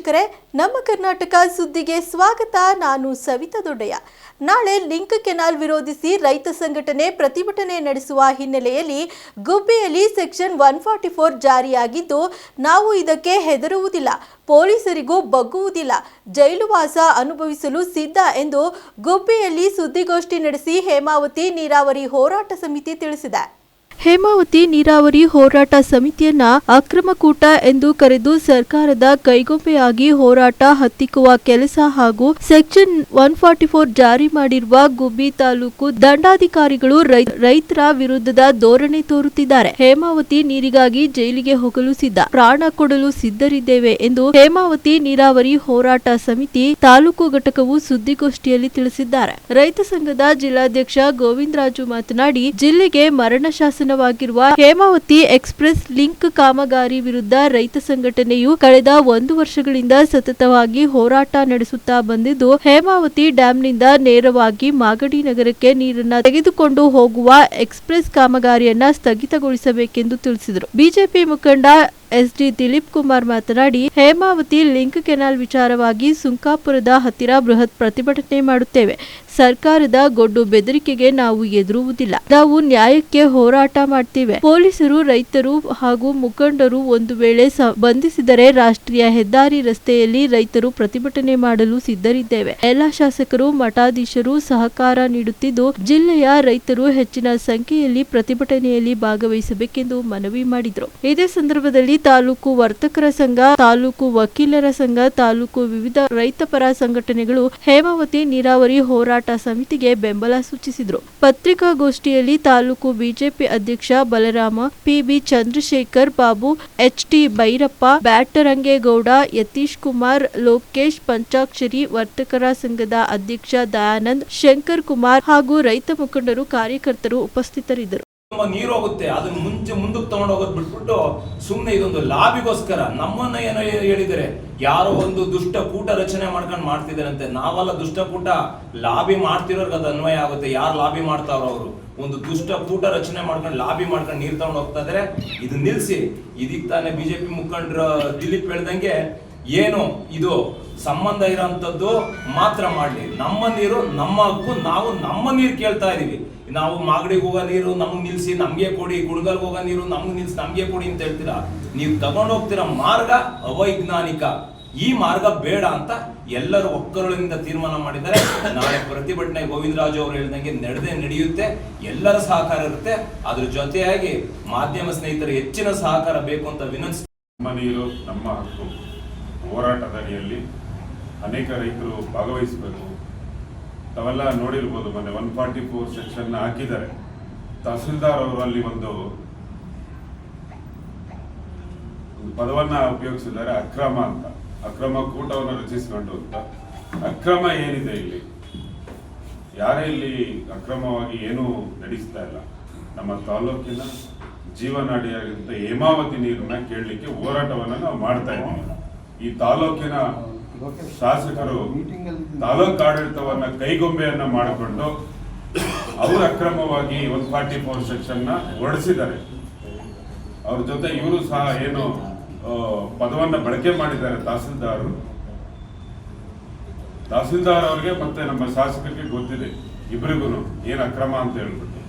ವೀಕ್ಷಕರೇ, ನಮ್ಮ ಕರ್ನಾಟಕ ಸುದ್ದಿಗೆ ಸ್ವಾಗತ. ನಾನು ಸವಿತಾ ದೊಡ್ಡಯ್ಯ. ನಾಳೆ ಲಿಂಕ್ ಕೆನಾಲ್ ವಿರೋಧಿಸಿ ರೈತ ಸಂಘಟನೆ ಪ್ರತಿಭಟನೆ ನಡೆಸುವ ಹಿನ್ನೆಲೆಯಲ್ಲಿ ಗುಬ್ಬಿಯಲ್ಲಿ ಸೆಕ್ಷನ್ ಒನ್ ಫಾರ್ಟಿ ಫೋರ್ ಜಾರಿಯಾಗಿದ್ದು, ನಾವು ಇದಕ್ಕೆ ಹೆದರುವುದಿಲ್ಲ, ಪೊಲೀಸರಿಗೂ ಬಗ್ಗುವುದಿಲ್ಲ. ಜೈಲುವಾಸ ಅನುಭವಿಸಲು ಸಿದ್ಧ ಎಂದು ಗುಬ್ಬಿಯಲ್ಲಿ ಸುದ್ದಿಗೋಷ್ಠಿ ನಡೆಸಿ ಹೇಮಾವತಿ ನೀರಾವರಿ ಹೋರಾಟ ಸಮಿತಿ ತಿಳಿಸಿದೆ. ಹೇಮಾವತಿ ನೀರಾವರಿ ಹೋರಾಟ ಸಮಿತಿಯನ್ನ ಅಕ್ರಮಕೂಟ ಎಂದು ಕರೆದು ಸರ್ಕಾರದ ಕೈಗೊಂಬೆಯಾಗಿ ಹೋರಾಟ ಹತ್ತಿಕ್ಕುವ ಕೆಲಸ ಹಾಗೂ ಸೆಕ್ಷನ್ ಒನ್ ಫಾರ್ಟಿ ಫೋರ್ ಜಾರಿ ಮಾಡಿರುವ ಗುಬ್ಬಿ ತಾಲೂಕು ದಂಡಾಧಿಕಾರಿಗಳು ರೈತರ ವಿರುದ್ಧದ ಧೋರಣೆ ತೋರುತ್ತಿದ್ದಾರೆ. ಹೇಮಾವತಿ ನೀರಿಗಾಗಿ ಜೈಲಿಗೆ ಹೋಗಲು ಸಿದ್ಧ ಪ್ರಾಣ ಕೊಡಲು ಸಿದ್ಧರಿದ್ದೇವೆ ಎಂದು ಹೇಮಾವತಿ ನೀರಾವರಿ ಹೋರಾಟ ಸಮಿತಿ ತಾಲೂಕು ಘಟಕವು ಸುದ್ದಿಗೋಷ್ಠಿಯಲ್ಲಿ ತಿಳಿಸಿದ್ದಾರೆ. ರೈತ ಸಂಘದ ಜಿಲ್ಲಾಧ್ಯಕ್ಷ ಗೋವಿಂದರಾಜು ಮಾತನಾಡಿ, ಜಿಲ್ಲೆಗೆ ಮರಣ ಶಾಸನವಾಗಿರುವ ಹೇಮಾವತಿ ಎಕ್ಸ್ಪ್ರೆಸ್ ಲಿಂಕ್ ಕಾಮಗಾರಿ ವಿರುದ್ಧ ರೈತ ಸಂಘಟನೆಯು ಕಳೆದ ಒಂದು ವರ್ಷಗಳಿಂದ ಸತತವಾಗಿ ಹೋರಾಟ ನಡೆಸುತ್ತಾ ಬಂದಿದ್ದು, ಹೇಮಾವತಿ ಡ್ಯಾಂನಿಂದ ನೇರವಾಗಿ ಮಾಗಡಿ ನಗರಕ್ಕೆ ನೀರನ್ನು ತೆಗೆದುಕೊಂಡು ಹೋಗುವ ಎಕ್ಸ್ಪ್ರೆಸ್ ಕಾಮಗಾರಿಯನ್ನ ಸ್ಥಗಿತಗೊಳಿಸಬೇಕೆಂದು ತಿಳಿಸಿದರು. ಬಿಜೆಪಿ ಮುಖಂಡ ಎಸ್ಡಿ ದಿಲೀಪ್ ಕುಮಾರ್ ಮಾತನಾಡಿ, ಹೇಮಾವತಿ ಲಿಂಕ್ ಕೆನಾಲ್ ವಿಚಾರವಾಗಿ ಸುಂಕಾಪುರದ ಹತ್ತಿರ ಬೃಹತ್ ಪ್ರತಿಭಟನೆ ಮಾಡುತ್ತೇವೆ. ಸರ್ಕಾರದ ಗೊಡ್ಡು ಬೆದರಿಕೆಗೆ ನಾವು ಎದುರುವುದಿಲ್ಲ. ನಾವು ನ್ಯಾಯಕ್ಕೆ ಹೋರಾಟ ಮಾಡ್ತೇವೆ. ಪೊಲೀಸರು, ರೈತರು ಹಾಗೂ ಮುಖಂಡರು ಒಂದು ವೇಳೆ ಬಂಧಿಸಿದರೆ ರಾಷ್ಟ್ರೀಯ ಹೆದ್ದಾರಿ ರಸ್ತೆಯಲ್ಲಿ ರೈತರು ಪ್ರತಿಭಟನೆ ಮಾಡಲು ಸಿದ್ಧರಿದ್ದೇವೆ. ಎಲ್ಲ ಶಾಸಕರು, ಮಠಾಧೀಶರು ಸಹಕಾರ ನೀಡುತ್ತಿದ್ದು, ಜಿಲ್ಲೆಯ ರೈತರು ಹೆಚ್ಚಿನ ಸಂಖ್ಯೆಯಲ್ಲಿ ಪ್ರತಿಭಟನೆಯಲ್ಲಿ ಭಾಗವಹಿಸಬೇಕೆಂದು ಮನವಿ ಮಾಡಿದರು. ಇದೇ ಸಂದರ್ಭದಲ್ಲಿ ತಾಲೂಕು ವರ್ತಕರ ಸಂಘ, ತಾಲೂಕು ವಕೀಲರ ಸಂಘ, ತಾಲೂಕು ವಿವಿಧ ರೈತಪರ ಸಂಘಟನೆಗಳು ಹೇಮಾವತಿ ನೀರಾವರಿ ಹೋರಾಟ ಸಮಿತಿಗೆ ಬೆಂಬಲ ಸೂಚಿಸಿದರು. ಪತ್ರಿಕಾಗೋಷ್ಠಿಯಲ್ಲಿ ತಾಲೂಕು ಬಿಜೆಪಿ ಅಧ್ಯಕ್ಷ ಬಲರಾಮ, ಪಿಬಿ ಚಂದ್ರಶೇಖರ್ ಬಾಬು ಎಚ್ಟಿ ಭೈರಪ್ಪ, ಬ್ಯಾಟರಂಗೇಗೌಡ, ಯತೀಶ್ ಕುಮಾರ್, ಲೋಕೇಶ್ ಪಂಚಾಕ್ಷರಿ, ವರ್ತಕರ ಸಂಘದ ಅಧ್ಯಕ್ಷ ದಯಾನಂದ್ ಶಂಕರ್ ಕುಮಾರ್ ಹಾಗೂ ರೈತ ಮುಖಂಡರು ಕಾರ್ಯಕರ್ತರು ಉಪಸ್ಥಿತರಿದ್ದರು. ನೀರು ಹೋಗುತ್ತೆ, ಅದನ್ನ ಮುಂಚೆ ಮುಂದಕ್ಕೆ ತಗೊಂಡು ಹೋಗೋದು ಬಿಟ್ಬಿಟ್ಟು ಸುಮ್ಮನೆ ಇದೊಂದು ಲಾಭಿಗೋಸ್ಕರ ನಮ್ಮನ್ನ ಏನೋ ಹೇಳಿದರೆ ಯಾರೋ ಒಂದು ದುಷ್ಟ ಕೂಟ ರಚನೆ ಮಾಡ್ಕೊಂಡು ಮಾಡ್ತಿದಾರಂತೆ ನಾವೆಲ್ಲ ದುಷ್ಟ ಕೂಟ ಲಾಭಿ ಮಾಡ್ತಿರೋರ್ಗೆ ಅದು ಅನ್ವಯ ಆಗುತ್ತೆ. ಯಾರು ಲಾಭಿ ಮಾಡ್ತಾವ್ರ ಅವರು. ಒಂದು ದುಷ್ಟ ಕೂಟ ರಚನೆ ಮಾಡ್ಕೊಂಡು ಲಾಭಿ ಮಾಡ್ಕೊಂಡು ನೀರು ತಗೊಂಡು ಹೋಗ್ತಾ ಇದಾರೆ. ಇದು ನಿಲ್ಸಿ. ಇದಕ್ಕೆ ತಾನೇ ಬಿಜೆಪಿ ಮುಖಂಡರು ದಿಲೀಪ್ ಹೇಳ್ದಂಗೆ, ಏನು ಇದು ಸಂಬಂಧ ಇರೋಂಥದ್ದು ಮಾತ್ರ ಮಾಡಲಿ. ನಮ್ಮ ನೀರು, ನಮ್ಮ ಹಕ್ಕು, ನಾವು ನಮ್ಮ ನೀರು ಕೇಳ್ತಾ ಇದೀವಿ. ನಾವು ಮಾಗಡಿಗೆ ಹೋಗೋ ನೀರು, ನಮ್ಗೆ ನಿಲ್ಲಿಸಿ ನಮಗೆ ಕೊಡಿ ಗುಡ್ಗಲ್ಗೆ ಹೋಗೋ ನೀರು, ನಮ್ಗೆ ನಿಲ್ಲಿಸಿ ನಮಗೆ ಕೊಡಿ ಅಂತ ಹೇಳ್ತೀರಾ? ನೀವು ತಗೊಂಡು ಹೋಗ್ತಿರೋ ಮಾರ್ಗ ಅವೈಜ್ಞಾನಿಕ. ಈ ಮಾರ್ಗ ಬೇಡ ಅಂತ ಎಲ್ಲರೂ ಒಕ್ಕರುಳಿಂದ ತೀರ್ಮಾನ ಮಾಡಿದ್ದಾರೆ. ನಾಳೆ ಪ್ರತಿಭಟನೆ ಗೋವಿಂದರಾಜು ಅವರು ಹೇಳಿದಂಗೆ ನಡೆದೇ ನಡೆಯುತ್ತೆ. ಎಲ್ಲರ ಸಹಕಾರ ಇರುತ್ತೆ. ಅದ್ರ ಜೊತೆಯಾಗಿ ಮಾಧ್ಯಮ ಸ್ನೇಹಿತರು ಹೆಚ್ಚಿನ ಸಹಕಾರ ಬೇಕು ಅಂತ ವಿನಂತಿಸ್ತೀನಿ ನಮ್ಮ ನೀರು, ನಮ್ಮ ಹಕ್ಕು, ಹೋರಾಟದ ಅಡಿಯಲ್ಲಿ ಅನೇಕ ರೈತರು ಭಾಗವಹಿಸಬೇಕು. ತಾವೆಲ್ಲ ನೋಡಿರ್ಬೋದು, ಮೊನ್ನೆ ಒನ್ ಫಾರ್ಟಿ ಫೋರ್ ಸೆಕ್ಷನ್ ಹಾಕಿದ್ದಾರೆ. ತಹಸೀಲ್ದಾರ್ ಅವರು ಅಲ್ಲಿ ಒಂದು ಪದವನ್ನ ಉಪಯೋಗಿಸಿದ್ದಾರೆ, ಅಕ್ರಮ ಅಂತ. ಅಕ್ರಮ ಕೂಟವನ್ನು ರಚಿಸಿಕೊಂಡು ಅಂತ. ಅಕ್ರಮ ಏನಿದೆ ಇಲ್ಲಿ? ಯಾರೇ ಇಲ್ಲಿ ಅಕ್ರಮವಾಗಿ ಏನೂ ನಡೆಸ್ತಾ ಇಲ್ಲ. ನಮ್ಮ ತಾಲೂಕಿನ ಜೀವನಾಡಿಯಾಗಿದ್ದ ಹೇಮಾವತಿ ನೀರನ್ನ ಕೇಳಲಿಕ್ಕೆ ಹೋರಾಟವನ್ನ ನಾವು ಮಾಡ್ತಾ ಇದ್ದೀವಿ. ಈ ತಾಲೂಕಿನ ಶಾಸಕರು ತಾಲೂಕ್ ಆಡಳಿತವನ್ನ ಕೈಗೊಂಬೆಯನ್ನ ಮಾಡಿಕೊಂಡು ಅವರು ಅಕ್ರಮವಾಗಿ ಒನ್ ಫಾರ್ಟಿ ಫೋರ್ ಸೆಕ್ಷನ್ನ ಅವ್ರ ಜೊತೆ ಇವರು ಸಹ ಏನು ಪದವನ್ನ ಬಳಕೆ ಮಾಡಿದ್ದಾರೆ ತಹಸೀಲ್ದಾರ್. ತಹಸೀಲ್ದಾರ್ ಅವ್ರಿಗೆ ಮತ್ತೆ ನಮ್ಮ ಶಾಸಕರಿಗೆ ಗೊತ್ತಿದೆ ಇಬ್ಬರಿಗೂ ಏನ್ ಅಕ್ರಮ ಅಂತ ಹೇಳ್ಬಿಟ್ಟು.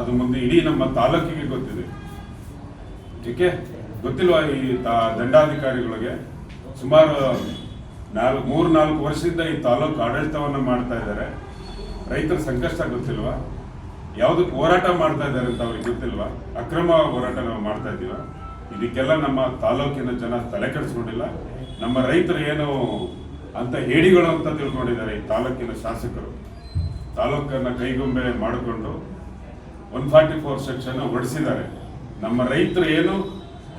ಅದು ಮುಂದೆ ಇಡೀ ನಮ್ಮ ತಾಲೂಕಿಗೆ ಗೊತ್ತಿದೆ. ಗೊತ್ತಿಲ್ವಾ ಈ ದಂಡಾಧಿಕಾರಿಗಳಿಗೆ? ಸುಮಾರು ನಾಲ್ಕು, ಮೂರು, ನಾಲ್ಕು ವರ್ಷದಿಂದ ಈ ತಾಲೂಕು ಆಡಳಿತವನ್ನು ಮಾಡ್ತಾ ಇದ್ದಾರೆ. ರೈತರ ಸಂಕಷ್ಟ ಗೊತ್ತಿಲ್ವಾ? ಯಾವುದಕ್ಕೆ ಹೋರಾಟ ಮಾಡ್ತಾ ಇದ್ದಾರೆ ಅಂತ ಅವ್ರಿಗೆ ಗೊತ್ತಿಲ್ವಾ? ಅಕ್ರಮ ಹೋರಾಟ ನಾವು ಮಾಡ್ತಾ ಇದ್ದೀವ? ಇದಕ್ಕೆಲ್ಲ ನಮ್ಮ ತಾಲೂಕಿನ ಜನ ತಲೆ ಕೆಡಿಸ್ಕೊಂಡಿಲ್ಲ. ನಮ್ಮ ರೈತರು ಏನು ಅಂತ ಹೇಡಿಗಳು ಅಂತ ತಿಳ್ಕೊಂಡಿದ್ದಾರೆ ಈ ತಾಲೂಕಿನ ಶಾಸಕರು. ತಾಲೂಕನ್ನು ಕೈಗೊಂಬೆ ಮಾಡಿಕೊಂಡು ಒನ್ ಫಾರ್ಟಿ ಫೋರ್ ಸೆಕ್ಷನ್ ಹೊಡೆಸಿದ್ದಾರೆ ನಮ್ಮ ರೈತರು ಏನು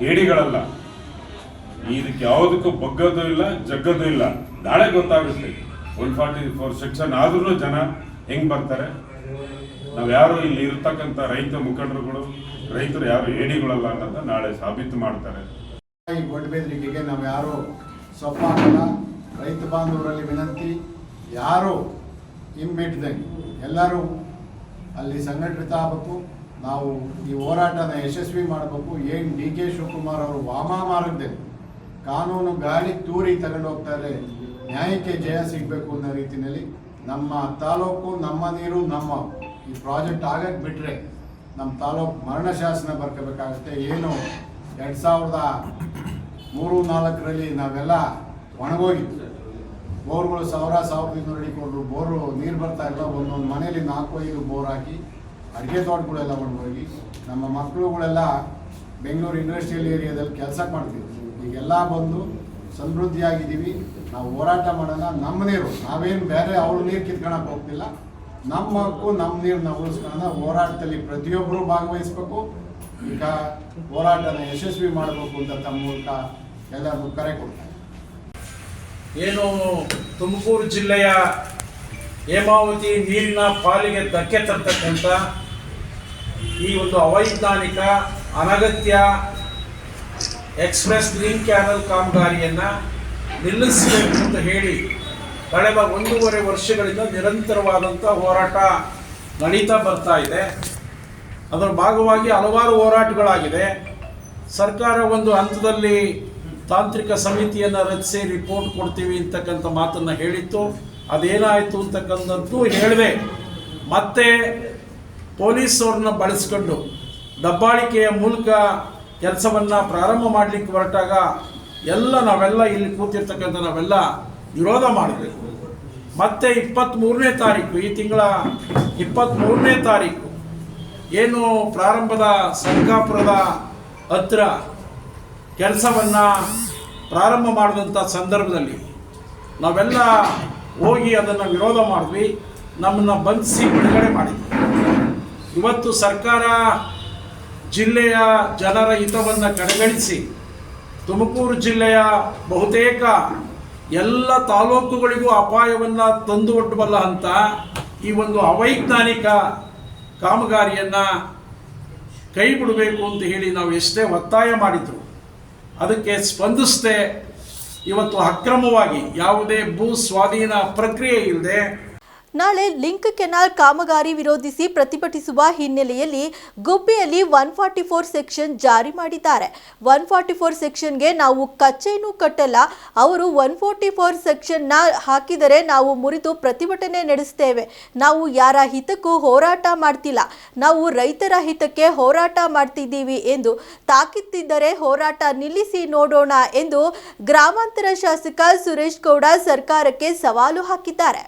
ಹೇಡಿಗಳಲ್ಲ ಇದಕ್ಕೆ ಯಾವುದಕ್ಕೂ ಬಗ್ಗದು ಇಲ್ಲ, ಜಗ್ಗದು ಇಲ್ಲ. ನಾಳೆ ಗೊತ್ತಾಗುತ್ತೆ. ಒನ್ ಫಾರ್ಟಿ ಫೋರ್ ಸೆಕ್ಷನ್ ಆದ್ರೂ ಜನ ಹೆಂಗ್ ಬರ್ತಾರೆ? ನಾವು ಯಾರು ಇಲ್ಲಿ ಇರ್ತಕ್ಕಂಥ ರೈತ ಮುಖಂಡರುಗಳು, ರೈತರು ಯಾರು ಏಡಿಗಳಲ್ಲ ಅನ್ನೋದನ್ನ ನಾಳೆ ಸಾಬೀತು ಮಾಡ್ತಾರೆ. ಈ ಬೆದರಿಕೆಗೆ ನಾವು ಯಾರು ಸೊಪ್ಪಾಗಲ್ಲ, ರೈತ ಬಾಂಧವರಲ್ಲಿ ವಿನಂತಿ, ಯಾರು ಹಿಮ್ಮೆಟ್ಟಿದಂಗೆ ಎಲ್ಲರೂ ಅಲ್ಲಿ ಸಂಘಟಿತ ಆಗಬೇಕು. ನಾವು ಈ ಹೋರಾಟನ ಯಶಸ್ವಿ ಮಾಡಬೇಕು. ಏನು ಡಿ ಕೆ ಶಿವಕುಮಾರ್ ಅವರು ವಾಮ ಮಾರ್ಗದಲ್ಲಿ ಕಾನೂನು ಗಾಳಿ ತೂರಿ ತಗೊಂಡು ಹೋಗ್ತಾರೆ ನ್ಯಾಯಕ್ಕೆ ಜಯ ಸಿಗಬೇಕು ಅನ್ನೋ ರೀತಿಯಲ್ಲಿ ನಮ್ಮ ತಾಲೂಕು, ನಮ್ಮ ನೀರು, ನಮ್ಮ ಈ ಪ್ರಾಜೆಕ್ಟ್ ಆಗಕ್ಕೆ ಬಿಟ್ಟರೆ ನಮ್ಮ ತಾಲೂಕು ಮರಣ ಶಾಸನ ಬರ್ಕೋಬೇಕಾಗುತ್ತೆ. ಏನು ಎರಡು ಸಾವಿರದ ಮೂರು ನಾಲ್ಕರಲ್ಲಿ ನಾವೆಲ್ಲ ಒಣಗೋಗಿದ್ವಿ. ಬೋರ್ಗಳು ಸಾವಿರ, ಸಾವಿರದ ಇನ್ನೂರು ಹಿಡಿಕೊಂಡ್ರು ಬೋರು ನೀರು ಬರ್ತಾ ಇಲ್ಲ. ಒಂದೊಂದು ಮನೇಲಿ ನಾಲ್ಕು, ಐದು ಬೋರ್ ಹಾಕಿ ಅಡುಗೆ ತೋಟಗಳೆಲ್ಲ ಒಣಗೋಗಿ ನಮ್ಮ ಮಕ್ಕಳುಗಳೆಲ್ಲ ಬೆಂಗಳೂರು ಇಂಡಸ್ಟ್ರಿಯಲ್ ಏರಿಯಾದಲ್ಲಿ ಕೆಲಸ ಮಾಡ್ತಿದ್ವಿ ಈಗೆಲ್ಲ ಬಂದು ಸಮೃದ್ಧಿಯಾಗಿದ್ದೀವಿ. ನಾವು ಹೋರಾಟ ಮಾಡೋಣ. ನಮ್ಮ ನೀರು, ನಾವೇನು ಬೇರೆ ಅವ್ರ ನೀರು ಕಿತ್ಕೊಳಕ್ಕೆ ಹೋಗ್ತಿಲ್ಲ. ನಮ್ಮ ಹಕ್ಕು, ನಮ್ಮ ನೀರನ್ನ ಉಳಿಸ್ಕೊಳ್ಳೋಣ ಹೋರಾಟದಲ್ಲಿ ಪ್ರತಿಯೊಬ್ಬರು ಭಾಗವಹಿಸ್ಬೇಕು. ಈಗ ಹೋರಾಟನ ಯಶಸ್ವಿ ಮಾಡಬೇಕು ಅಂತ ತಮ್ಮ ಮೂಲಕ ಎಲ್ಲರಿಗೂ ಕರೆ ಕೊಡ್ತಾರೆ ಏನು ತುಮಕೂರು ಜಿಲ್ಲೆಯ ಹೇಮಾವತಿ ನೀರಿನ ಪಾಲಿಗೆ ಧಕ್ಕೆ ತರ್ತಕ್ಕಂಥ ಈ ಒಂದು ಅವೈಜ್ಞಾನಿಕ ಅನಗತ್ಯ ಎಕ್ಸ್ಪ್ರೆಸ್ ಗ್ರೀನ್ ಕ್ಯಾನಲ್ ಕಾಮಗಾರಿಯನ್ನು ನಿಲ್ಲಿಸಬೇಕು ಅಂತ ಹೇಳಿ ಕಳೆದ ಒಂದೂವರೆ ವರ್ಷಗಳಿಂದ ನಿರಂತರವಾದಂಥ ಹೋರಾಟ ನಡೀತಾ ಬರ್ತಾ ಇದೆ. ಅದರ ಭಾಗವಾಗಿ ಹಲವಾರು ಹೋರಾಟಗಳಾಗಿದೆ. ಸರ್ಕಾರ ಒಂದು ಹಂತದಲ್ಲಿ ತಾಂತ್ರಿಕ ಸಮಿತಿಯನ್ನು ರಚಿಸಿ ರಿಪೋರ್ಟ್ ಕೊಡ್ತೀವಿ ಅಂತಕ್ಕಂಥ ಮಾತನ್ನು ಹೇಳಿತ್ತು. ಅದೇನಾಯಿತು ಅಂತಕ್ಕಂಥದ್ದು ಹೇಳಿದೆ. ಮತ್ತೆ ಪೊಲೀಸವ್ರನ್ನ ಬಳಸ್ಕೊಂಡು ದಬ್ಬಾಳಿಕೆಯ ಮೂಲಕ ಕೆಲಸವನ್ನು ಪ್ರಾರಂಭ ಮಾಡಲಿಕ್ಕೆ ಹೊರಟಾಗ ಎಲ್ಲ ನಾವೆಲ್ಲ ಇಲ್ಲಿ ಕೂತಿರ್ತಕ್ಕಂಥ ನಾವೆಲ್ಲ ವಿರೋಧ ಮಾಡಬೇಕು. ಮತ್ತೆ ಇಪ್ಪತ್ತ್ಮೂರನೇ ತಾರೀಕು, ಈ ತಿಂಗಳ ಇಪ್ಪತ್ತ್ಮೂರನೇ ತಾರೀಕು, ಏನು ಪ್ರಾರಂಭದ ಸರ್ಕಾಪುರದ ಹತ್ರ ಕೆಲಸವನ್ನು ಪ್ರಾರಂಭ ಮಾಡಿದಂಥ ಸಂದರ್ಭದಲ್ಲಿ ನಾವೆಲ್ಲ ಹೋಗಿ ಅದನ್ನು ವಿರೋಧ ಮಾಡಿದ್ವಿ, ನಮ್ಮನ್ನು ಬಂಧಿಸಿ ಬಿಡುಗಡೆ ಮಾಡಿದ್ವಿ. ಇವತ್ತು ಸರ್ಕಾರ ಜಿಲ್ಲೆಯ ಜನರ ಹಿತವನ್ನು ಕಡೆಗಣಿಸಿ ತುಮಕೂರು ಜಿಲ್ಲೆಯ ಬಹುತೇಕ ಎಲ್ಲ ತಾಲೂಕುಗಳಿಗೂ ಅಪಾಯವನ್ನು ತಂದು ಒಡ್ಡಬಲ್ಲ ಅಂತ ಈ ಒಂದು ಅವೈಜ್ಞಾನಿಕ ಕಾಮಗಾರಿಯನ್ನು ಕೈ ಬಿಡಬೇಕು ಅಂತ ಹೇಳಿ ನಾವು ಎಷ್ಟೇ ಒತ್ತಾಯ ಮಾಡಿದ್ರು. ಅದಕ್ಕೆ ಸ್ಪಂದಿಸದೆ ಇವತ್ತು ಅಕ್ರಮವಾಗಿ ಯಾವುದೇ ಭೂ ಸ್ವಾಧೀನ ಪ್ರಕ್ರಿಯೆ ಇಲ್ಲದೆ ನಾಳೆ ಲಿಂಕ್ ಕೆನಾಲ್ ಕಾಮಗಾರಿ ವಿರೋಧಿಸಿ ಪ್ರತಿಭಟಿಸುವ ಹಿನ್ನೆಲೆಯಲ್ಲಿ ಗುಬ್ಬಿಯಲ್ಲಿ ಒನ್ ಫಾರ್ಟಿ ಫೋರ್ ಸೆಕ್ಷನ್ ಜಾರಿ ಮಾಡಿದ್ದಾರೆ. ಒನ್ ಫಾರ್ಟಿ ಫೋರ್ ಸೆಕ್ಷನ್ಗೆ ನಾವು ಕಚ್ಚೇನೂ ಕಟ್ಟಲ್ಲ. ಅವರು ಒನ್ ಫೋರ್ಟಿ ಫೋರ್ ಸೆಕ್ಷನ್ನ ಹಾಕಿದರೆ ನಾವು ಮುರಿದು ಪ್ರತಿಭಟನೆ ನಡೆಸ್ತೇವೆ. ನಾವು ಯಾರ ಹಿತಕ್ಕೂ ಹೋರಾಟ ಮಾಡ್ತಿಲ್ಲ. ನಾವು ರೈತರ ಹಿತಕ್ಕೆ ಹೋರಾಟ ಮಾಡ್ತಿದ್ದೀವಿ ಎಂದು ತಾಕಿತ್ತಿದ್ದರೆ ಹೋರಾಟ ನಿಲ್ಲಿಸಿ ನೋಡೋಣ ಎಂದು ಗ್ರಾಮಾಂತರ ಶಾಸಕ ಸುರೇಶ್ ಗೌಡ ಸರ್ಕಾರಕ್ಕೆ ಸವಾಲು ಹಾಕಿದ್ದಾರೆ.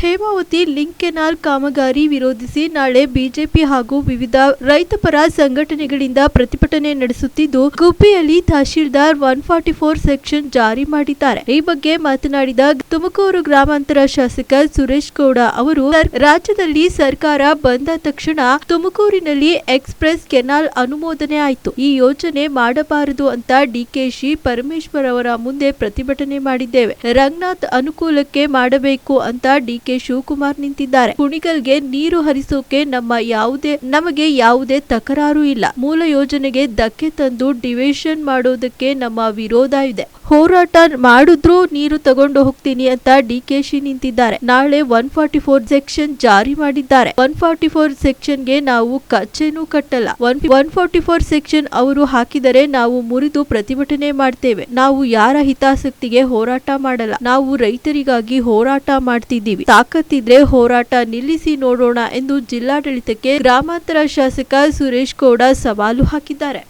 ಹೇಮಾವತಿ ಲಿಂಕ್ ಕೆನಾಲ್ ಕಾಮಗಾರಿ ವಿರೋಧಿಸಿ ನಾಳೆ ಬಿಜೆಪಿ ಹಾಗೂ ವಿವಿಧ ರೈತಪರ ಸಂಘಟನೆಗಳಿಂದ ಪ್ರತಿಭಟನೆ ನಡೆಸುತ್ತಿದ್ದು, ಗುಬ್ಬಿಯಲ್ಲಿ tahsildar one forty four section ಜಾರಿ ಮಾಡಿದ್ದಾರೆ. ಈ ಬಗ್ಗೆ ಮಾತನಾಡಿದ ತುಮಕೂರು ಗ್ರಾಮಾಂತರ ಶಾಸಕ ಸುರೇಶ್ ಗೌಡ ಅವರು ರಾಜ್ಯದಲ್ಲಿ ಸರ್ಕಾರ ಬಂದ ತಕ್ಷಣ ತುಮಕೂರಿನಲ್ಲಿ ಎಕ್ಸ್ಪ್ರೆಸ್ ಕೆನಾಲ್ ಅನುಮೋದನೆ ಆಯಿತು. ಈ ಯೋಜನೆ ಮಾಡಬಾರದು ಅಂತ ಡಿಕೆಶಿ ಪರಮೇಶ್ವರ್ ಅವರ ಮುಂದೆ ಪ್ರತಿಭಟನೆ ಮಾಡಿದ್ದೇವೆ. ರಂಗನಾಥ್ ಅನುಕೂಲಕ್ಕೆ ಮಾಡಬೇಕು ಅಂತ ಡಿಕೆ ಶಿವಕುಮಾರ್ ನಿಂತಿದ್ದಾರೆ. ಕುಣಿಗಲ್ಗೆ ನೀರು ಹರಿಸೋಕೆ ನಮ್ಮ ಯಾವುದೇ, ನಮಗೆ ಯಾವುದೇ ತಕರಾರು ಇಲ್ಲ. ಮೂಲ ಯೋಜನೆಗೆ ಧಕ್ಕೆ ತಂದು ಡಿವಿಷನ್ ಮಾಡೋದಕ್ಕೆ ನಮ್ಮ ವಿರೋಧ ಇದೆ. ಹೋರಾಟ ಮಾಡಿದ್ರು ನೀರು ತಗೊಂಡು ಹೋಗ್ತೀನಿ ಅಂತ ಡಿಕೆಶಿ ನಿಂತಿದ್ದಾರೆ. ನಾಳೆ ಒನ್ ಫಾರ್ಟಿ ಫೋರ್ ಸೆಕ್ಷನ್ ಜಾರಿ ಮಾಡಿದ್ದಾರೆ. ಒನ್ ಫಾರ್ಟಿ ಫೋರ್ ಸೆಕ್ಷನ್ಗೆ ನಾವು ಕಚ್ಚೆನೂ ಕಟ್ಟಲ್ಲ. One one forty four section ಅವರು ಹಾಕಿದರೆ ನಾವು ಮುರಿದು ಪ್ರತಿಭಟನೆ ಮಾಡ್ತೇವೆ. ನಾವು ಯಾರ ಹಿತಾಸಕ್ತಿಗೆ ಹೋರಾಟ ಮಾಡಲ್ಲ. ನಾವು ರೈತರಿಗಾಗಿ ಹೋರಾಟ ಮಾಡ್ತಿದ್ದೀವಿ. ತಾಕತ್ತಿದ್ರೆ ಹೋರಾಟ ನಿಲ್ಲಿಸಿ ನೋಡೋಣ ಎಂದು ಜಿಲ್ಲಾಡಳಿತಕ್ಕೆ ಗ್ರಾಮಾಂತರ ಶಾಸಕ ಸುರೇಶ್ ಗೌಡ ಸವಾಲು ಹಾಕಿದ್ದಾರೆ.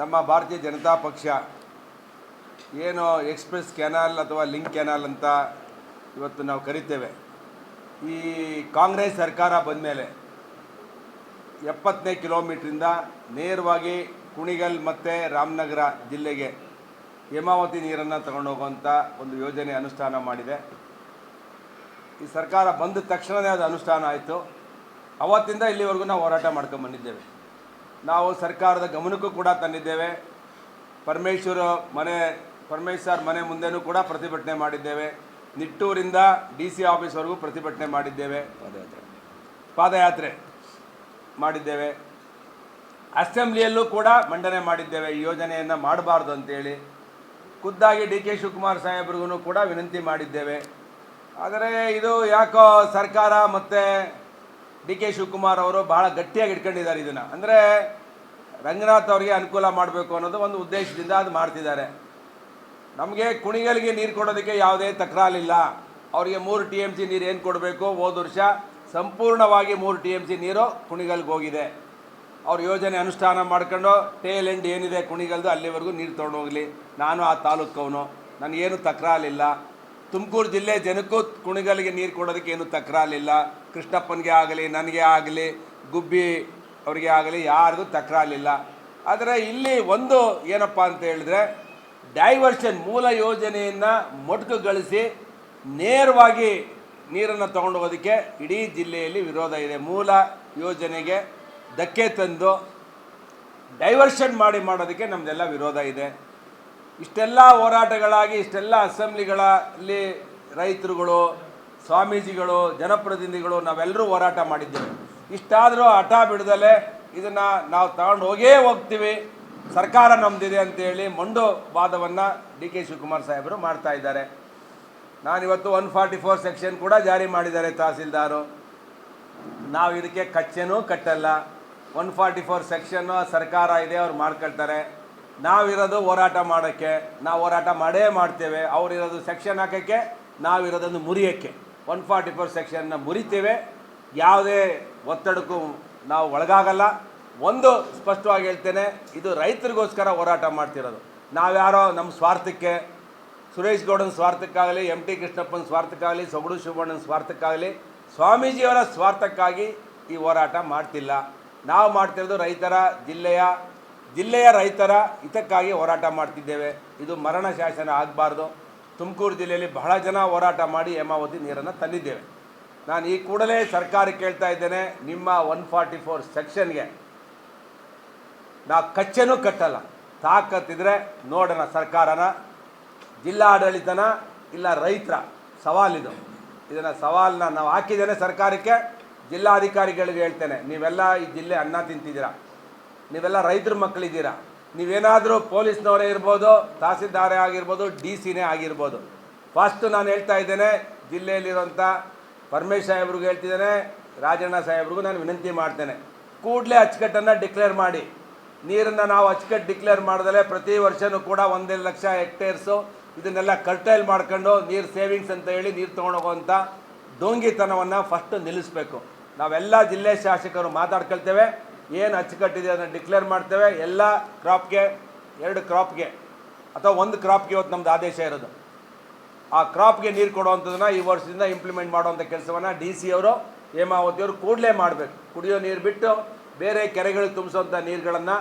ನಮ್ಮ ಭಾರತೀಯ ಜನತಾ ಪಕ್ಷ ಏನು ಎಕ್ಸ್ಪ್ರೆಸ್ ಕೆನಾಲ್ ಅಥವಾ ಲಿಂಕ್ ಕೆನಾಲ್ ಅಂತ ಇವತ್ತು ನಾವು ಕರಿತೇವೆ. ಈ ಕಾಂಗ್ರೆಸ್ ಸರ್ಕಾರ ಬಂದ ಮೇಲೆ ಎಪ್ಪತ್ತನೇ ಕಿಲೋಮೀಟ್ರಿಂದ ನೇರವಾಗಿ ಕುಣಿಗಲ್ ಮತ್ತು ರಾಮನಗರ ಜಿಲ್ಲೆಗೆ ಹೇಮಾವತಿ ನೀರನ್ನು ತಗೊಂಡೋಗುವಂಥ ಒಂದು ಯೋಜನೆ ಅನುಷ್ಠಾನ ಮಾಡಿದೆ. ಈ ಸರ್ಕಾರ ಬಂದ ತಕ್ಷಣವೇ ಅದು ಅನುಷ್ಠಾನ ಆಯಿತು. ಅವತ್ತಿಂದ ಇಲ್ಲಿವರೆಗೂ ನಾವು ಹೋರಾಟ ಮಾಡ್ಕೊಂಡು ಬಂದಿದ್ದೇವೆ. ನಾವು ಸರ್ಕಾರದ ಗಮನಕ್ಕೂ ಕೂಡ ತಂದಿದ್ದೇವೆ. ಪರಮೇಶ್ವರ ಮನೆ ಪರಮೇಶ್ವರ್ ಮನೆ ಮುಂದೆನೂ ಕೂಡ ಪ್ರತಿಭಟನೆ ಮಾಡಿದ್ದೇವೆ. ನಿಟ್ಟೂರಿಂದ ಡಿ ಸಿ ಆಫೀಸ್ವರೆಗೂ ಪ್ರತಿಭಟನೆ ಮಾಡಿದ್ದೇವೆ. ಪಾದಯಾತ್ರೆ ಪಾದಯಾತ್ರೆ ಮಾಡಿದ್ದೇವೆ. ಅಸೆಂಬ್ಲಿಯಲ್ಲೂ ಕೂಡ ಮಂಡನೆ ಮಾಡಿದ್ದೇವೆ. ಈ ಯೋಜನೆಯನ್ನು ಮಾಡಬಾರ್ದು ಅಂತೇಳಿ. ಖುದ್ದಾಗಿ ಡಿ ಕೆ ಶಿವಕುಮಾರ್ ಸಾಹೇಬ್ರಿಗೂ ಕೂಡ ವಿನಂತಿ ಮಾಡಿದ್ದೇವೆ. ಆದರೆ ಇದು ಯಾಕೋ ಸರ್ಕಾರ ಮತ್ತು ಡಿ ಕೆ ಶಿವಕುಮಾರ್ ಅವರು ಭಾಳ ಗಟ್ಟಿಯಾಗಿ ಇಟ್ಕೊಂಡಿದ್ದಾರೆ ಇದನ್ನು. ಅಂದರೆ ರಂಗನಾಥ್ ಅವರಿಗೆ ಅನುಕೂಲ ಮಾಡಬೇಕು ಅನ್ನೋದು ಒಂದು ಉದ್ದೇಶದಿಂದ ಅದು ಮಾಡ್ತಿದ್ದಾರೆ. ನಮಗೆ ಕುಣಿಗಲ್ಗೆ ನೀರು ಕೊಡೋದಕ್ಕೆ ಯಾವುದೇ ತಕರಾರಿಲ್ಲ. ಅವರಿಗೆ ಮೂರು ಟಿ ಎಂ ಸಿ ನೀರು ಏನು ಕೊಡಬೇಕು? ಹೋದ ವರ್ಷ ಸಂಪೂರ್ಣವಾಗಿ ಮೂರು ಟಿ ಎಂ ಸಿ ನೀರು ಕುಣಿಗಲ್ಗೆ ಹೋಗಿದೆ. ಅವ್ರ ಯೋಜನೆ ಅನುಷ್ಠಾನ ಮಾಡ್ಕೊಂಡು ಟೇಲ್ ಎಂಡ್ ಏನಿದೆ ಕುಣಿಗಲ್ದು ಅಲ್ಲಿವರೆಗೂ ನೀರು ತೊಗೊಂಡು ಹೋಗಲಿ. ನಾನು ಆ ತಾಲೂಕವನು ನನಗೇನು ತಕರಾರಿಲ್ಲ. ತುಮಕೂರು ಜಿಲ್ಲೆ ಜನಕ್ಕೂ ಕುಣಿಗಲಿಗೆ ನೀರು ಕೊಡೋದಕ್ಕೆ ಏನು ತಕರಾರಿಲ್ಲ ಕೃಷ್ಣಪ್ಪನಿಗೆ ಆಗಲಿ, ನನಗೆ ಆಗಲಿ, ಗುಬ್ಬಿ ಅವರಿಗೆ ಆಗಲಿ ಯಾರಿಗೂ ತಕರಾರಿಲ್ಲ ಆದರೆ ಇಲ್ಲಿ ಒಂದು ಏನಪ್ಪ ಅಂತ ಹೇಳಿದ್ರೆ, ಡೈವರ್ಷನ್ ಮೂಲ ಯೋಜನೆಯನ್ನು ಮೊಟಕುಗೊಳಿಸಿ ನೇರವಾಗಿ ನೀರನ್ನು ತಗೊಂಡು ಹೋಗೋದಕ್ಕೆ ಇಡೀ ಜಿಲ್ಲೆಯಲ್ಲಿ ವಿರೋಧ ಇದೆ. ಮೂಲ ಯೋಜನೆಗೆ ಧಕ್ಕೆ ತಂದು ಡೈವರ್ಷನ್ ಮಾಡಿ ಮಾಡೋದಕ್ಕೆ ನಮ್ಮದೆಲ್ಲ ವಿರೋಧ ಇದೆ. ಇಷ್ಟೆಲ್ಲ ಹೋರಾಟಗಳಾಗಿ, ಇಷ್ಟೆಲ್ಲ ಅಸೆಂಬ್ಲಿಗಳಲ್ಲಿ ರೈತರುಗಳು, ಸ್ವಾಮೀಜಿಗಳು, ಜನಪ್ರತಿನಿಧಿಗಳು ನಾವೆಲ್ಲರೂ ಹೋರಾಟ ಮಾಡಿದ್ದೇವೆ. ಇಷ್ಟಾದರೂ ಹಠ ಬಿಡದಲೆ ಇದನ್ನು ನಾವು ತಗೊಂಡು ಹೋಗೇ ಹೋಗ್ತೀವಿ. ಸರ್ಕಾರ ನಮ್ಮದಿದೆ ಅಂತೇಳಿ ಮಂಡು ವಾದವನ್ನು ಡಿ ಕೆ ಶಿವಕುಮಾರ್ ಸಾಹೇಬರು ಮಾಡ್ತಾ ಇದ್ದಾರೆ. ನಾನಿವತ್ತು ಒನ್ ಫಾರ್ಟಿ ಫೋರ್ ಸೆಕ್ಷನ್ ಕೂಡ ಜಾರಿ ಮಾಡಿದ್ದಾರೆ ತಹಸೀಲ್ದಾರು. ನಾವು ಇದಕ್ಕೆ ಕಚ್ಚೆನೂ ಕಟ್ಟಲ್ಲ. ಒನ್ ಫಾರ್ಟಿ ಫೋರ್ ಸೆಕ್ಷನ್ನು ಸರ್ಕಾರ ಇದೆ, ಅವ್ರು ಮಾಡ್ಕೊಳ್ತಾರೆ. ನಾವಿರೋದು ಹೋರಾಟ ಮಾಡೋಕ್ಕೆ, ನಾವು ಹೋರಾಟ ಮಾಡೇ ಮಾಡ್ತೇವೆ. ಅವರಿರೋದು ಸೆಕ್ಷನ್ ಹಾಕೋಕ್ಕೆ, ನಾವಿರೋದನ್ನು ಮುರಿಯೋಕ್ಕೆ. ಒನ್ ಫಾರ್ಟಿ ಫೋರ್ ಸೆಕ್ಷನ್ನ ಮುರಿತೇವೆ. ಯಾವುದೇ ಒತ್ತಡಕ್ಕೂ ನಾವು ಒಳಗಾಗಲ್ಲ. ಒಂದು ಸ್ಪಷ್ಟವಾಗಿ ಹೇಳ್ತೇನೆ, ಇದು ರೈತರಿಗೋಸ್ಕರ ಹೋರಾಟ ಮಾಡ್ತಿರೋದು. ನಾವ್ಯಾರೋ ನಮ್ಮ ಸ್ವಾರ್ಥಕ್ಕೆ, ಸುರೇಶ್ ಗೌಡನ ಸ್ವಾರ್ಥಕ್ಕಾಗಲಿ ಎಂ ಟಿ ಕೃಷ್ಣಪ್ಪನ ಸ್ವಾರ್ಥಕ್ಕಾಗಲಿ, ಸೊಗಡು ಶಿವಣ್ಣನ ಸ್ವಾರ್ಥಕ್ಕಾಗಲಿ, ಸ್ವಾಮೀಜಿಯವರ ಸ್ವಾರ್ಥಕ್ಕಾಗಿ ಈ ಹೋರಾಟ ಮಾಡ್ತಿಲ್ಲ. ನಾವು ಮಾಡ್ತಿರೋದು ರೈತರ, ಜಿಲ್ಲೆಯ ಜಿಲ್ಲೆಯ ರೈತರ ಹಿತಕ್ಕಾಗಿ ಹೋರಾಟ ಮಾಡ್ತಿದ್ದೇವೆ. ಇದು ಮರಣ ಶಾಸನ ಆಗಬಾರ್ದು. ತುಮಕೂರು ಜಿಲ್ಲೆಯಲ್ಲಿ ಬಹಳ ಜನ ಹೋರಾಟ ಮಾಡಿ ಹೇಮಾವತಿ ನೀರನ್ನು ತಂದಿದ್ದೇವೆ. ನಾನು ಈ ಕೂಡಲೇ ಸರ್ಕಾರಕ್ಕೆ ಕೇಳ್ತಾ ಇದ್ದೇನೆ, ನಿಮ್ಮ ಒನ್ ಫಾರ್ಟಿ ಫೋರ್ ಸೆಕ್ಷನ್ಗೆ ನಾವು ಕಚ್ಚೆನೂ ಕಟ್ಟಲ್ಲ. ತಾಕತ್ತಿದ್ರೆ ನೋಡೋಣ ಸರ್ಕಾರನ. ಜಿಲ್ಲಾಡಳಿತನ ಇಲ್ಲ ರೈತರ ಸವಾಲಿದು ಇದನ್ನು ಸವಾಲನ್ನ ನಾವು ಹಾಕಿದ್ದೇನೆ ಸರ್ಕಾರಕ್ಕೆ. ಜಿಲ್ಲಾಧಿಕಾರಿಗಳಿಗೆ ಹೇಳ್ತೇನೆ, ನೀವೆಲ್ಲ ಈ ಜಿಲ್ಲೆ ಅನ್ನ ತಿಂತಿದ್ದೀರಾ? ನೀವೆಲ್ಲ ರೈತರ ಮಕ್ಕಳಿದ್ದೀರಾ? ನೀವೇನಾದರೂ ಪೊಲೀಸ್ನವರೇ ಇರ್ಬೋದು, ತಹಸೀಲ್ದಾರೇ ಆಗಿರ್ಬೋದು, ಡಿ ಸಿನೇ ಆಗಿರ್ಬೋದು. ಫಸ್ಟು ನಾನು ಹೇಳ್ತಾ ಇದ್ದೇನೆ ಜಿಲ್ಲೆಯಲ್ಲಿರುವಂಥ ಪರಮೇಶ್ ಸಾಹೇಬ್ರಿಗೂ ಹೇಳ್ತಿದ್ದೇನೆ, ರಾಜಣ್ಣ ಸಾಹೇಬ್ರಿಗೂ ನಾನು ವಿನಂತಿ ಮಾಡ್ತೇನೆ. ಕೂಡಲೇ ಅಚ್ಚುಕಟ್ಟನ್ನು ಡಿಕ್ಲೇರ್ ಮಾಡಿ. ನೀರನ್ನು ನಾವು ಅಚ್ಚುಕಟ್ಟು ಡಿಕ್ಲೇರ್ ಮಾಡಿದ್ರೆ ಪ್ರತಿ ವರ್ಷವೂ ಕೂಡ ಒಂದೆರಡು ಲಕ್ಷ ಹೆಕ್ಟೇರ್ಸು ಇದನ್ನೆಲ್ಲ ಕರ್ಟೈಲ್ ಮಾಡ್ಕೊಂಡು ನೀರು ಸೇವಿಂಗ್ಸ್ ಅಂತ ಹೇಳಿ ನೀರು ತೊಗೊಂಡೋಗುವಂಥ ಡೋಂಗಿತನವನ್ನು ಫಸ್ಟ್ ನಿಲ್ಲಿಸಬೇಕು. ನಾವೆಲ್ಲ ಜಿಲ್ಲೆ ಶಾಸಕರು ಮಾತಾಡ್ಕೊಳ್ತೇವೆ. ಏನು ಅಚ್ಚುಕಟ್ಟಿದೆ ಅದನ್ನು ಡಿಕ್ಲೇರ್ ಮಾಡ್ತೇವೆ, ಎಲ್ಲ ಕ್ರಾಪ್ಗೆ ಎರಡು ಕ್ರಾಪ್ಗೆ ಅಥವಾ ಒಂದು ಕ್ರಾಪ್ಗೆ ಇವತ್ತು ನಮ್ಮದು ಆದೇಶ ಇರೋದು. ಆ ಕ್ರಾಪ್ಗೆ ನೀರು ಕೊಡುವಂಥದ್ದನ್ನು ಈ ವರ್ಷದಿಂದ ಇಂಪ್ಲಿಮೆಂಟ್ ಮಾಡುವಂಥ ಕೆಲಸವನ್ನು ಡಿ ಸಿ ಅವರು ಹೇಮಾವತಿಯವರು ಕೂಡಲೇ ಮಾಡಬೇಕು. ಕುಡಿಯೋ ನೀರು ಬಿಟ್ಟು ಬೇರೆ ಕೆರೆಗಳಿಗೆ ತುಂಬಿಸುವಂಥ ನೀರುಗಳನ್ನು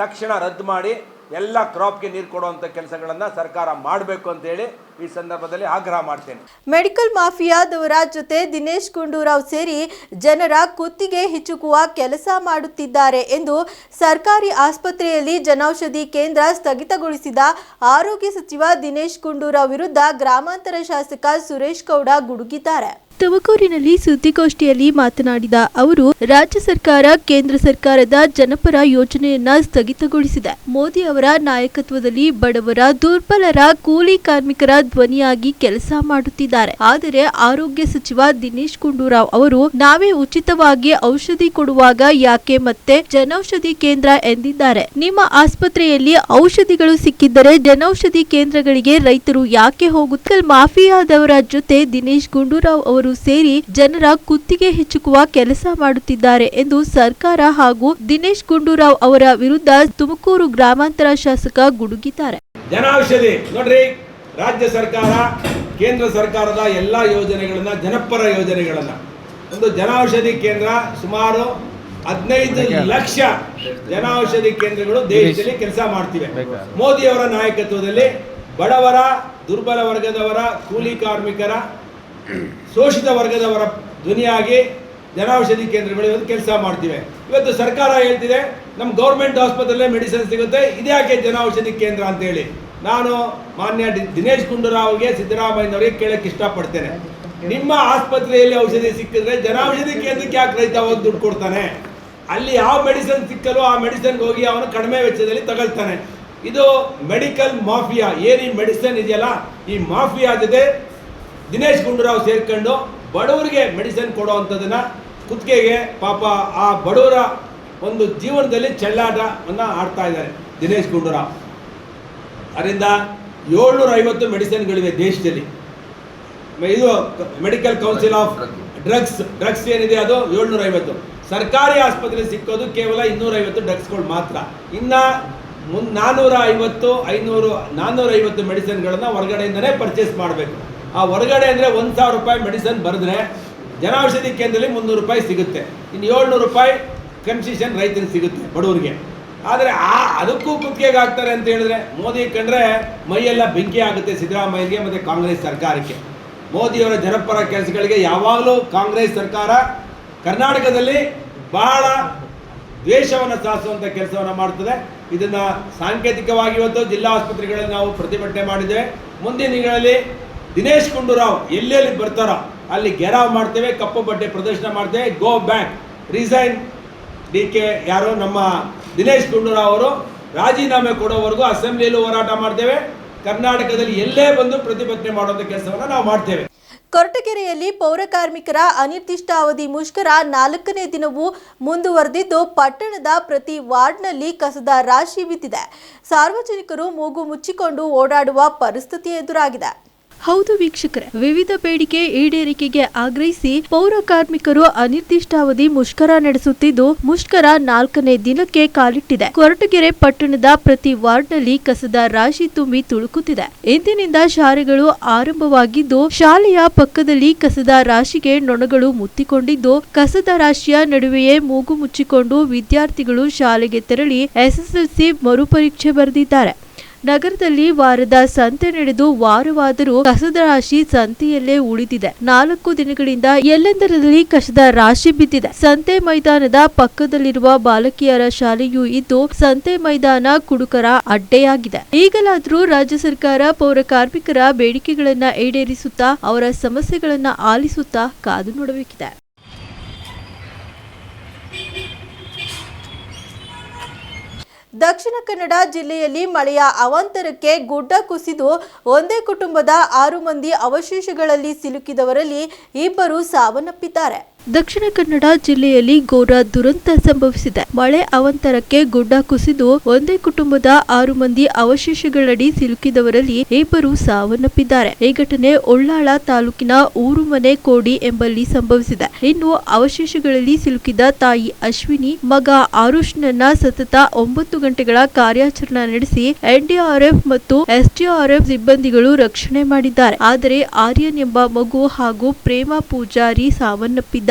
ತಕ್ಷಣ ರದ್ದು ಮಾಡಿ ಎಲ್ಲ ಕ್ರಾಪ್ಗೆ ನೀರು ಕೊಡುವಂಥ ಕೆಲಸಗಳನ್ನು ಸರ್ಕಾರ ಮಾಡಬೇಕು ಅಂತೇಳಿ ಈ ಸಂದರ್ಭದಲ್ಲಿ ಆಗ್ರಹ ಮಾಡ್ತೇನೆ. ಮೆಡಿಕಲ್ ಮಾಫಿಯಾದವರ ಜೊತೆ ದಿನೇಶ್ ಗುಂಡೂರಾವ್ ಸೇರಿ ಜನರ ಕುತ್ತಿಗೆ ಹಿಚುಕುವ ಕೆಲಸ ಮಾಡುತ್ತಿದ್ದಾರೆ ಎಂದು ಸರ್ಕಾರಿ ಆಸ್ಪತ್ರೆಯಲ್ಲಿ ಜನೌಷಧಿ ಕೇಂದ್ರ ಸ್ಥಗಿತಗೊಳಿಸಿದ ಆರೋಗ್ಯ ಸಚಿವ ದಿನೇಶ್ ಗುಂಡೂರಾವ್ ವಿರುದ್ಧ ಗ್ರಾಮಾಂತರ ಶಾಸಕ ಸುರೇಶ್ ಗೌಡ ಗುಡುಗಿದ್ದಾರೆ. ತುಮಕೂರಿನಲ್ಲಿ ಸುದ್ದಿಗೋಷ್ಠಿಯಲ್ಲಿ ಮಾತನಾಡಿದ ಅವರು, ರಾಜ್ಯ ಸರ್ಕಾರ ಕೇಂದ್ರ ಸರ್ಕಾರದ ಜನಪರ ಯೋಜನೆಯನ್ನ ಸ್ಥಗಿತಗೊಳಿಸಿದೆ. ಮೋದಿ ಅವರ ನಾಯಕತ್ವದಲ್ಲಿ ಬಡವರ, ದುರ್ಬಲರ, ಕೂಲಿ ಕಾರ್ಮಿಕರ ಧ್ವನಿಯಾಗಿ ಕೆಲಸ ಮಾಡುತ್ತಿದ್ದಾರೆ. ಆದರೆ ಆರೋಗ್ಯ ಸಚಿವ ದಿನೇಶ್ ಗುಂಡೂರಾವ್ ಅವರು, ನಾವೇ ಉಚಿತವಾಗಿ ಔಷಧಿ ಕೊಡುವಾಗ ಯಾಕೆ ಮತ್ತೆ ಜನೌಷಧಿ ಕೇಂದ್ರ ಎಂದಿದ್ದಾರೆ? ನಿಮ್ಮ ಆಸ್ಪತ್ರೆಯಲ್ಲಿ ಔಷಧಿಗಳು ಸಿಕ್ಕಿದ್ದರೆ ಜನೌಷಧಿ ಕೇಂದ್ರಗಳಿಗೆ ರೈತರು ಯಾಕೆ ಹೋಗುತ್ತಲ್ ಮಾಫಿಯಾದವರ ಜೊತೆ ದಿನೇಶ್ ಗುಂಡೂರಾವ್ ಅವರು ಸೇರಿ ಜನರ ಕುತ್ತಿಗೆ ಹೆಚ್ಚುಕುವ ಕೆಲಸ ಮಾಡುತ್ತಿದ್ದಾರೆ ಎಂದು ಸರ್ಕಾರ ಹಾಗೂ ದಿನೇಶ್ ಗುಂಡೂರಾವ್ ಅವರ ವಿರುದ್ಧ ತುಮಕೂರು ಗ್ರಾಮಾಂತರ ಶಾಸಕ ಗುಡುಗಿದ್ದಾರೆ. ಜನೌಷಧಿ ನೋಡ್ರಿ ರಾಜ್ಯ ಸರ್ಕಾರ ಕೇಂದ್ರ ಸರ್ಕಾರದ ಎಲ್ಲ ಯೋಜನೆಗಳನ್ನ ಜನಪರ ಯೋಜನೆಗಳನ್ನ. ಒಂದು ಜನೌಷಧಿ ಕೇಂದ್ರ ಸುಮಾರು ಹದಿನೈದು ಲಕ್ಷ ಜನೌಷಧಿ ಕೇಂದ್ರಗಳು ದೇಶದಲ್ಲಿ ಕೆಲಸ ಮಾಡ್ತಿವೆ. ಮೋದಿ ಅವರ ನಾಯಕತ್ವದಲ್ಲಿ ಬಡವರ ದುರ್ಬಲ ವರ್ಗದವರ ಕೂಲಿ ಕಾರ್ಮಿಕರ ಶೋಷಿತ ವರ್ಗದವರ ಧ್ವನಿಯಾಗಿ ಜನೌಷಧಿ ಕೇಂದ್ರಗಳು ಇವತ್ತು ಕೆಲಸ ಮಾಡ್ತಿವೆ. ಇವತ್ತು ಸರ್ಕಾರ ಹೇಳ್ತಿದೆ ನಮ್ಮ ಗೌರ್ಮೆಂಟ್ ಆಸ್ಪತ್ರೆಯಲ್ಲೇ ಮೆಡಿಸಿನ್ ಸಿಗುತ್ತೆ, ಇದ್ಯಾಕೆ ಜನೌಷಧಿ ಕೇಂದ್ರ ಅಂತೇಳಿ. ನಾನು ಮಾನ್ಯ ದಿನೇಶ್ ಗುಂಡೂರಾವ್ಗೆ ಸಿದ್ದರಾಮಯ್ಯನವರಿಗೆ ಕೇಳಕ್ಕೆ ಇಷ್ಟಪಡ್ತೇನೆ. ನಿಮ್ಮ ಆಸ್ಪತ್ರೆಯಲ್ಲಿ ಔಷಧಿ ಸಿಕ್ಕಿದ್ರೆ ಜನೌಷಧಿ ಕೇಂದ್ರಕ್ಕೆ ಯಾಕೆ ರೈತ ಹೋಗಿ ದುಡ್ಡು ಕೊಡ್ತಾನೆ? ಅಲ್ಲಿ ಯಾವ ಮೆಡಿಸಿನ್ ಸಿಕ್ಕಲು ಆ ಮೆಡಿಸಿನ್ಗೆ ಹೋಗಿ ಅವನು ಕಡಿಮೆ ವೆಚ್ಚದಲ್ಲಿ ತಗೊಳ್ತಾನೆ. ಇದು ಮೆಡಿಕಲ್ ಮಾಫಿಯಾ, ಏನು ಈ ಮೆಡಿಸಿನ್ ಇದೆಯಲ್ಲ, ಈ ಮಾಫಿಯಾ ಜೊತೆ ದಿನೇಶ್ ಗುಂಡೂರಾವ್ ಸೇರ್ಕೊಂಡು ಬಡವರಿಗೆ ಮೆಡಿಸಿನ್ ಕೊಡುವಂಥದ್ದನ್ನ ಕುತ್ತಿಗೆಗೆ ಪಾಪ ಆ ಬಡವರ ಒಂದು ಜೀವನದಲ್ಲಿ ಚೆಲ್ಲಾಟವನ್ನು ಆಡ್ತಾ ಇದ್ದಾರೆ ದಿನೇಶ್ ಗುಂಡೂರಾವ್. ಅದರಿಂದ ಏಳ್ನೂರ ಐವತ್ತು ಮೆಡಿಸಿನ್ಗಳಿವೆ ದೇಶದಲ್ಲಿ. ಇದು medical council of drugs drugs ಏನಿದೆ ಅದು ಏಳ್ನೂರ ಐವತ್ತು ಸರ್ಕಾರಿ ಆಸ್ಪತ್ರೆ ಸಿಕ್ಕೋದು ಕೇವಲ ಇನ್ನೂರೈವತ್ತು ಡ್ರಗ್ಸ್ಗಳು ಮಾತ್ರ. ಇನ್ನ ಮುನ್ ನಾನ್ನೂರ ಐವತ್ತು ಐನೂರು ನಾನ್ನೂರ ಐವತ್ತು ಮೆಡಿಸಿನ್ಗಳನ್ನ ಹೊರಗಡೆಯಿಂದನೇ ಪರ್ಚೇಸ್ ಮಾಡಬೇಕು. ಆ ಹೊರಗಡೆ ಅಂದರೆ ಒಂದು ಸಾವಿರ ರೂಪಾಯಿ ಮೆಡಿಸನ್ ಬರೆದ್ರೆ ಜನೌಷಧಿ ಕೇಂದ್ರದಲ್ಲಿ ಮುನ್ನೂರು ರೂಪಾಯಿ ಸಿಗುತ್ತೆ. ಇನ್ನು ಏಳ್ನೂರು ರೂಪಾಯಿ ಕನ್ಸಿಷನ್ ರೈತರಿಗೆ ಸಿಗುತ್ತೆ ಬಡವರಿಗೆ. ಆದರೆ ಆ ಅದಕ್ಕೂ ಕುತ್ತಿಗೆಗೆ ಹಾಕ್ತಾರೆ ಅಂತ ಹೇಳಿದ್ರೆ ಮೋದಿ ಕಂಡ್ರೆ ಮೈಯೆಲ್ಲ ಬೆಂಕಿ ಆಗುತ್ತೆ ಸಿದ್ದರಾಮಯ್ಯಗೆ ಮತ್ತು ಕಾಂಗ್ರೆಸ್ ಸರ್ಕಾರಕ್ಕೆ. ಮೋದಿಯವರ ಜನಪರ ಕೆಲಸಗಳಿಗೆ ಯಾವಾಗಲೂ ಕಾಂಗ್ರೆಸ್ ಸರ್ಕಾರ ಕರ್ನಾಟಕದಲ್ಲಿ ಬಹಳ ದ್ವೇಷವನ್ನು ಸಾಧಿಸುವಂಥ ಕೆಲಸವನ್ನು ಮಾಡ್ತದೆ. ಇದನ್ನು ಸಾಂಕೇತಿಕವಾಗಿ ಇವತ್ತು ಜಿಲ್ಲಾ ಆಸ್ಪತ್ರೆಗಳಲ್ಲಿ ನಾವು ಪ್ರತಿಭಟನೆ ಮಾಡಿದ್ದೇವೆ. ಮುಂದಿನ ದಿನಗಳಲ್ಲಿ ದಿನೇಶ್ ಗುಂಡೂರಾವ್ ಎಲ್ಲೆಲ್ಲಿ ಬರ್ತಾರೋ ಅಲ್ಲಿ ಗೆರಾವ್ ಮಾಡ್ತೇವೆ, ಕಪ್ಪು ಬಟ್ಟೆ ಪ್ರದರ್ಶನ ಮಾಡ್ತೇವೆ go back resign D K ಯಾರು ನಮ್ಮ ದಿನೇಶ್ ಗುಂಡೂರಾವ್ ಅವರು ರಾಜೀನಾಮೆ ಕೊಡೋವರೆಗೂ ಅಸೆಂಬ್ಲಿಯಲ್ಲೂ ಹೋರಾಟ ಮಾಡ್ತೇವೆ. ಕರ್ನಾಟಕದಲ್ಲಿ ಎಲ್ಲೇ ಬಂದು ಪ್ರತಿಭಟನೆ ಮಾಡುವಂಥ ಕೆಲಸವನ್ನು ನಾವು ಮಾಡ್ತೇವೆ. ಕೊರಟಗೆರೆಯಲ್ಲಿ ಪೌರಕಾರ್ಮಿಕರ ಅನಿರ್ದಿಷ್ಟಾವಧಿ ಮುಷ್ಕರ ನಾಲ್ಕನೇ ದಿನವೂ ಮುಂದುವರೆದಿದ್ದು, ಪಟ್ಟಣದ ಪ್ರತಿ ವಾರ್ಡ್ನಲ್ಲಿ ಕಸದ ರಾಶಿ ಬಿದ್ದಿದೆ. ಸಾರ್ವಜನಿಕರು ಮೂಗು ಮುಚ್ಚಿಕೊಂಡು ಓಡಾಡುವ ಪರಿಸ್ಥಿತಿ ಎದುರಾಗಿದೆ. ಹೌದು ವೀಕ್ಷಕರೇ. ವಿವಿಧ ಬೇಡಿಕೆ ಈಡೇರಿಕೆಗೆ ಆಗ್ರಹಿಸಿ ಪೌರ ಕಾರ್ಮಿಕರು ಅನಿರ್ದಿಷ್ಟಾವಧಿ ಮುಷ್ಕರ ನಡೆಸುತ್ತಿದ್ದು, ಮುಷ್ಕರ ನಾಲ್ಕನೇ ದಿನಕ್ಕೆ ಕಾಲಿಟ್ಟಿದೆ. ಕೊರಟಗೆರೆ ಪಟ್ಟಣದ ಪ್ರತಿ ವಾರ್ಡ್ನಲ್ಲಿ ಕಸದ ರಾಶಿ ತುಂಬಿ ತುಳುಕುತ್ತಿದೆ. ಇಂದಿನಿಂದ ಶಾಲೆಗಳು ಆರಂಭವಾಗಿದ್ದು, ಶಾಲೆಯ ಪಕ್ಕದಲ್ಲಿ ಕಸದ ರಾಶಿಗೆ ನೊಣಗಳು ಮುತ್ತಿಕೊಂಡಿದ್ದು, ಕಸದ ರಾಶಿಯ ನಡುವೆಯೇ ಮೂಗು ಮುಚ್ಚಿಕೊಂಡು ವಿದ್ಯಾರ್ಥಿಗಳು ಶಾಲೆಗೆ ತೆರಳಿ ಎಸ್ಎಸ್ಎಲ್ಸಿ ಮರುಪರೀಕ್ಷೆ ಬರೆದಿದ್ದಾರೆ. ನಗರದಲ್ಲಿ ವಾರದ ಸಂತೆ ನಡೆದು ವಾರವಾದರೂ ಕಸದ ರಾಶಿ ಸಂತೆಯಲ್ಲೇ ಉಳಿದಿದೆ. ನಾಲ್ಕು ದಿನಗಳಿಂದ ಎಲ್ಲೆಂದರಲ್ಲಿ ಕಸದ ರಾಶಿ ಬಿದ್ದಿದೆ. ಸಂತೆ ಮೈದಾನದ ಪಕ್ಕದಲ್ಲಿರುವ ಬಾಲಕಿಯರ ಶಾಲೆಯೂ ಇದ್ದು ಸಂತೆ ಮೈದಾನ ಕುಡುಕರ ಅಡ್ಡೆಯಾಗಿದೆ. ಈಗಲಾದರೂ ರಾಜ್ಯ ಸರ್ಕಾರ ಪೌರ ಕಾರ್ಮಿಕರ ಬೇಡಿಕೆಗಳನ್ನ ಈಡೇರಿಸುತ್ತಾ ಅವರ ಸಮಸ್ಯೆಗಳನ್ನ ಆಲಿಸುತ್ತಾ ಕಾದು ನೋಡಬೇಕಿದೆ. ದಕ್ಷಿಣ ಕನ್ನಡ ಜಿಲ್ಲೆಯಲ್ಲಿ ಮಳೆಯ ಅವಾಂತರಕ್ಕೆ ಗುಡ್ಡ ಕುಸಿದು ಒಂದೇ ಕುಟುಂಬದ ಆರು ಮಂದಿ ಅವಶೇಷಗಳಲ್ಲಿ ಸಿಲುಕಿದವರಲ್ಲಿ ಇಬ್ಬರು ಸಾವನ್ನಪ್ಪಿದ್ದಾರೆ. ದಕ್ಷಿಣ ಕನ್ನಡ ಜಿಲ್ಲೆಯಲ್ಲಿ ಘೋರ ದುರಂತ ಸಂಭವಿಸಿದೆ. ಮಳೆ ಅವಂತರಕ್ಕೆ ಗುಡ್ಡ ಕುಸಿದು ಒಂದೇ ಕುಟುಂಬದ ಆರು ಮಂದಿ ಅವಶೇಷಗಳಡಿ ಸಿಲುಕಿದವರಲ್ಲಿ ಇಬ್ಬರು ಸಾವನ್ನಪ್ಪಿದ್ದಾರೆ. ಈ ಘಟನೆ ಉಳ್ಳಾಳ ತಾಲೂಕಿನ ಊರುಮನೆ ಕೋಡಿ ಎಂಬಲ್ಲಿ ಸಂಭವಿಸಿದೆ. ಇನ್ನು ಅವಶೇಷಗಳಲ್ಲಿ ಸಿಲುಕಿದ ತಾಯಿ ಅಶ್ವಿನಿ, ಮಗ ಆರುಷ್ನನ್ನ ಸತತ ಒಂಬತ್ತು ಗಂಟೆಗಳ ಕಾರ್ಯಾಚರಣೆ ನಡೆಸಿ ಎನ್ಡಿಆರ್ಎಫ್ ಮತ್ತು ಎಸ್ಡಿಆರ್ಎಫ್ ಸಿಬ್ಬಂದಿಗಳು ರಕ್ಷಣೆ ಮಾಡಿದ್ದಾರೆ. ಆದರೆ ಆರ್ಯನ್ ಎಂಬ ಮಗು ಹಾಗೂ ಪ್ರೇಮ ಪೂಜಾರಿ ಸಾವನ್ನಪ್ಪಿದ್ದಾರೆ